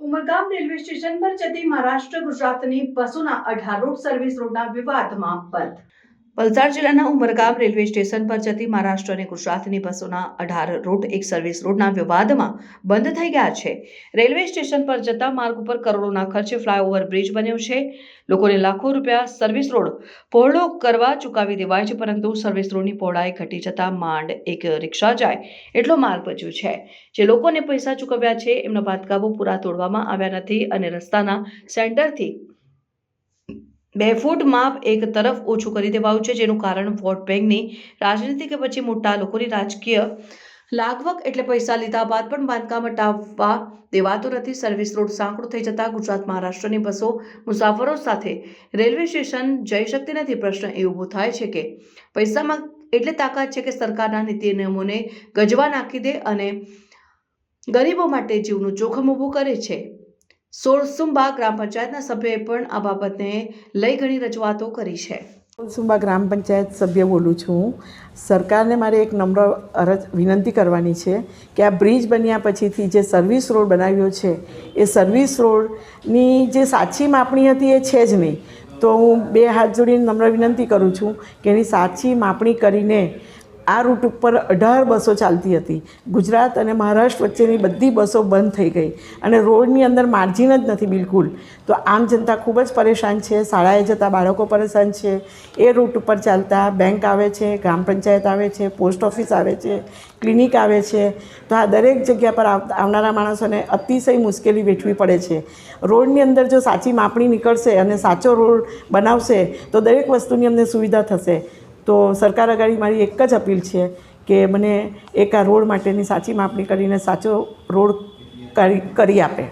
Umargam railway station પર જતી મહારાષ્ટ્ર ગુજરાતની બસોના અઢાર રૂટ સર્વિસ રોડના વિવાદમાં બંધ. વલસાડ જિલ્લાના ઉમરગામ રેલવે સ્ટેશન પર જતી મહારાષ્ટ્ર અને ગુજરાતની બસોના અઢાર રૂટ એક સર્વિસ રોડના વિવાદમાં બંધ થઈ ગયા છે. રેલવે સ્ટેશન પર જતા માર્ગ ઉપર કરોડોના ખર્ચે ફ્લાયઓવર બ્રિજ બન્યો છે. લોકોને લાખો રૂપિયા સર્વિસ રોડ પહોળો કરવા ચૂકવી દેવાય છે, પરંતુ સર્વિસ રોડની પહોળાઈ ઘટી જતા માંડ એક રિક્ષા જાય એટલો માર્ગ બચ્યો છે. જે લોકોને પૈસા ચૂકવ્યા છે, એમના બાંધકામો પૂરા તોડવામાં આવ્યા નથી અને રસ્તાના સેન્ટરથી બે ફૂટ માપ એક તરફ ઓછું કરી દેવાયું છે, જેનું કારણ વોટ બેંકની રાજનીતિ કે પછી મોટા લોકોની રાજકીય લાગવક એટલે પૈસા લીધા બાદ પણ બાંધકામ હટાવવા દેવાતો નથી. સર્વિસ રોડ સાંકડો થઈ જતા ગુજરાત મહારાષ્ટ્રની બસો મુસાફરો સાથે રેલવે સ્ટેશન જઈ શકતી નથી. પ્રશ્ન એ ઊભો થાય છે કે પૈસામાં એટલે તાકાત છે કે સરકારના નીતિ નિયમોને ગજવા નાખી દે અને ગરીબો માટે જીવનું જોખમ ઊભું કરે છે. સોળસુંબા ગ્રામ પંચાયતના સભ્યોએ પણ આ બાબતને લઈ ઘણી રજૂઆતો કરી છે. સોળસુંબા ગ્રામ પંચાયત સભ્ય બોલું છું. સરકારને મારે એક નમ્ર અરજ વિનંતી કરવાની છે કે આ બ્રિજ બન્યા પછીથી જે સર્વિસ રોડ બનાવ્યો છે, એ સર્વિસ રોડની જે સાચી માપણી હતી એ છે જ નહીં. તો હું બે હાથ જોડીને નમ્ર વિનંતી કરું છું કે એની સાચી માપણી કરીને આ રૂટ ઉપર અઢાર બસો ચાલતી હતી. ગુજરાત અને મહારાષ્ટ્ર વચ્ચેની બધી બસો બંધ થઈ ગઈ અને રોડની અંદર માર્જિન જ નથી બિલકુલ. તો આમ જનતા ખૂબ જ પરેશાન છે, શાળાએ જતા બાળકો પરેશાન છે, એ રૂટ ઉપર ચાલતા બેંક આવે છે, ગ્રામ પંચાયત આવે છે, પોસ્ટ ઓફિસ આવે છે, ક્લિનિક આવે છે. તો આ દરેક જગ્યા પર આવ- આવનારા માણસોને અતિશય મુશ્કેલી વેઠવી પડે છે. રોડની અંદર જો સાચી માપણી નીકળશે અને સાચો રોડ બનાવશે, તો દરેક વસ્તુની અમને સુવિધા થશે. તો સરકાર આગળ મારી એક જ અપીલ છે કે મને એક આ રોડ માટેની સાચી માપણી કરીને સાચો રોડ કરી કરી આપે.